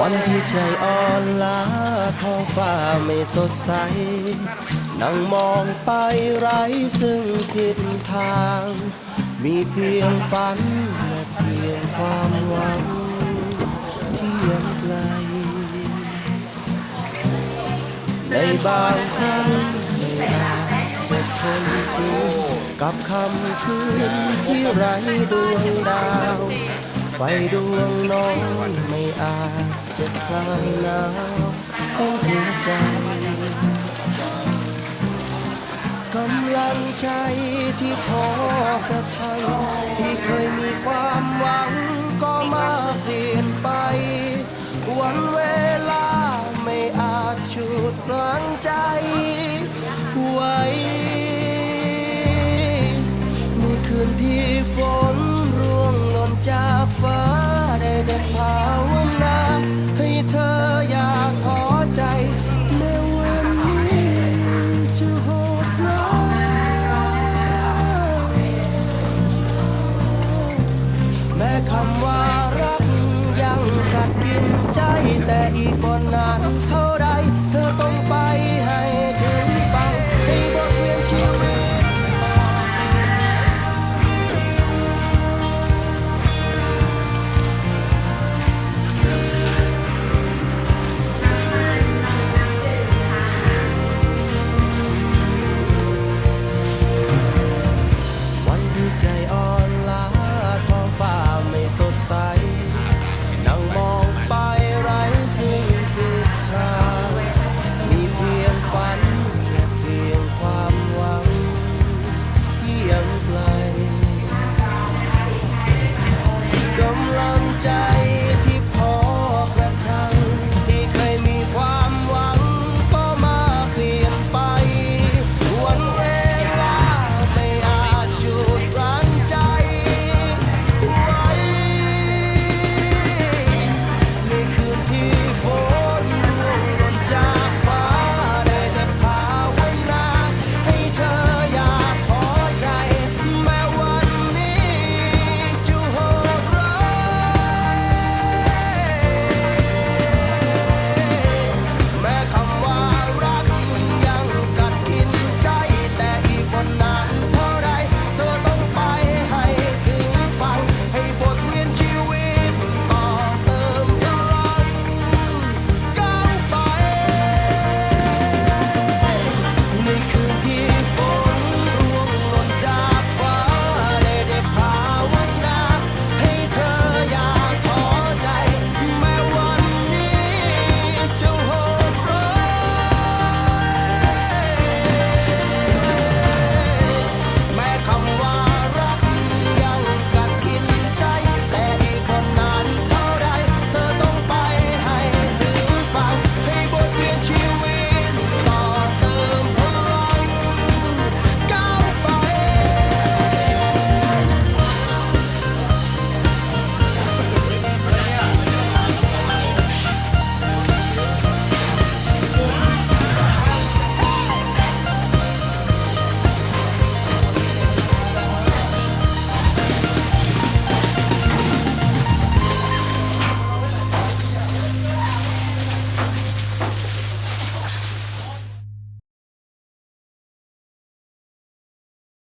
วันที่ใจอ่อนล้าท้องฟ้าไม่สดใส นั่งมองไปไร้ซึ่งทิศทาง มีเพียงฝันและเพียงความหวังที่ยังไกล ในบางครั้งไม่อาจะทนอยู่กับคำคืนที่ไร้ดวงดาว ไฟดวงน้อยไม่อาจจะคลายหนาวของหัวใจกำลังใจที่พอกระทังที่เคยมีความหวังก็มาเปลี่ยนไปวันเวลาไม่อาจฉุดรั้งใจไว้เมื่อคืนที่ฝน แต่อีกคนนานเท่า